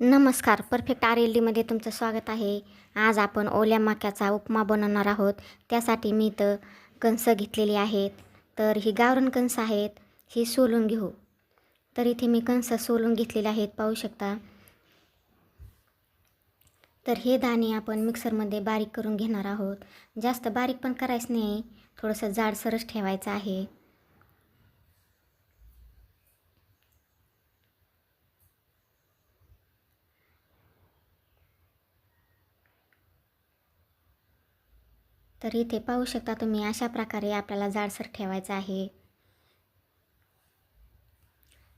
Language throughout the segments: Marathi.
नमस्कार परफेक्ट आर एल डीमध्ये तुमचं स्वागत आहे. आज आपण ओल्या मक्याचा उपमा बनवणार आहोत. त्यासाठी मी इथं कणसं घेतलेली आहेत. तर ही गावरण कणसं आहेत ही सोलून घेऊ. तर इथे मी कणसं सोलून घेतलेले आहेत पाहू शकता. तर हे दाणे आपण मिक्सरमध्ये बारीक करून घेणार आहोत. जास्त बारीक पण करायचं नाही. थोडंसं जाडसरच ठेवायचं आहे. तर इथे पाहू शकता तुम्ही अशा प्रकारे आपल्याला जाडसर ठेवायचं आहे.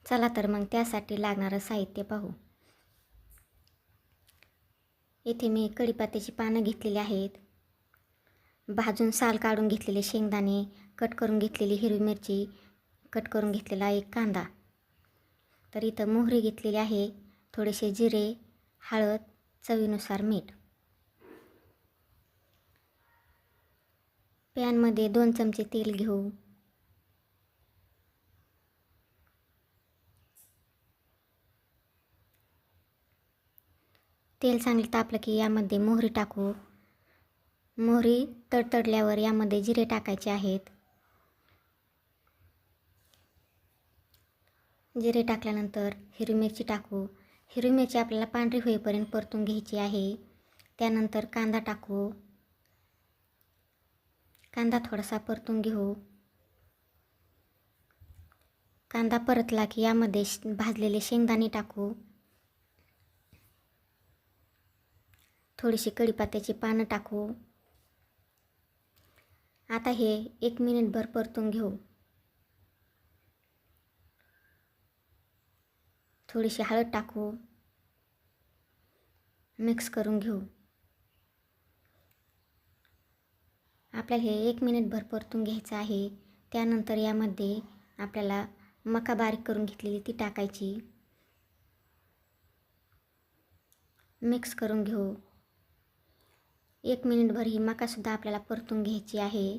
चला तर मग त्यासाठी लागणारं साहित्य पाहू. इथे मी कढीपत्त्याची पानं घेतलेली आहेत. भाजून साल काढून घेतलेले शेंगदाणे कट करून घेतलेली हिरवी मिरची कट करून घेतलेला एक कांदा. तर इथं मोहरी घेतलेली आहे. थोडेसे जिरे हळद चवीनुसार मीठ. पॅनमध्ये दोन चमचे तेल घेऊ. तेल चांगले तापलं की यामध्ये मोहरी टाकू. मोहरी तडतडल्यावर यामध्ये जिरे टाकायचे आहेत. जिरे टाकल्यानंतर हिरवी मिरची टाकू. हिरवी मिरची आपल्याला पांढरी होईपर्यंत परतून घ्यायची आहे. त्यानंतर कांदा टाकू. कांदा थोडासा परतून घेऊ. कांदा परतला की यामध्ये भाजलेले शेंगदाणे टाकू. थोडीशी कढीपात्याची पानं टाकू. आता हे एक मिनिटभर परतून घेऊ. थोडीशी हळद टाकू. मिक्स करून घेऊ. आपल्याला हे एक मिनिटभर परतून घ्यायचं आहे. त्यानंतर यामध्ये आपल्याला मका बारीक करून घेतलेली ती टाकायची. मिक्स करून घेऊ. एक मिनिटभर ही मकासुद्धा आपल्याला परतून घ्यायची आहे.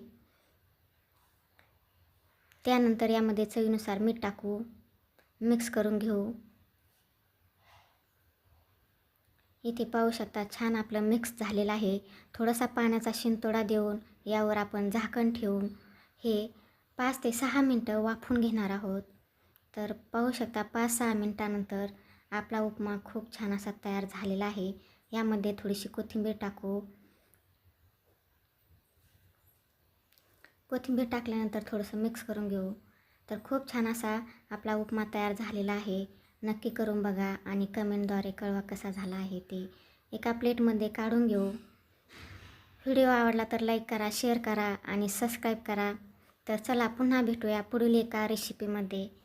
त्यानंतर यामध्ये चवीनुसार मीठ टाकू. मिक्स करून घेऊ. इथे पाहू शकता छान आपलं मिक्स झालेलं आहे. थोडासा पाण्याचा शिंतोडा देऊन यावर आपण झाकण ठेवून हे पाच ते सहा मिनटं वाफून घेणार आहोत. तर पाहू शकता पाच सहा मिनटानंतर आपला उपमा खूप छान असा तयार झालेला आहे. यामध्ये थोडीशी कोथिंबीर टाकू. कोथिंबीर टाकल्यानंतर थोडंसं मिक्स करून घेऊ. तर खूप छान असा आपला उपमा तयार झालेला आहे. नक्की करून बघा आणि कमेंटद्वारे कळवा कसा झाला आहे ते. एका प्लेटमध्ये काढून घेऊ. व्हिडिओ आवडला तर लाईक करा शेअर करा आणि सबस्क्राईब करा. तर चला पुन्हा भेटूया पुढील एका रेसिपीमध्ये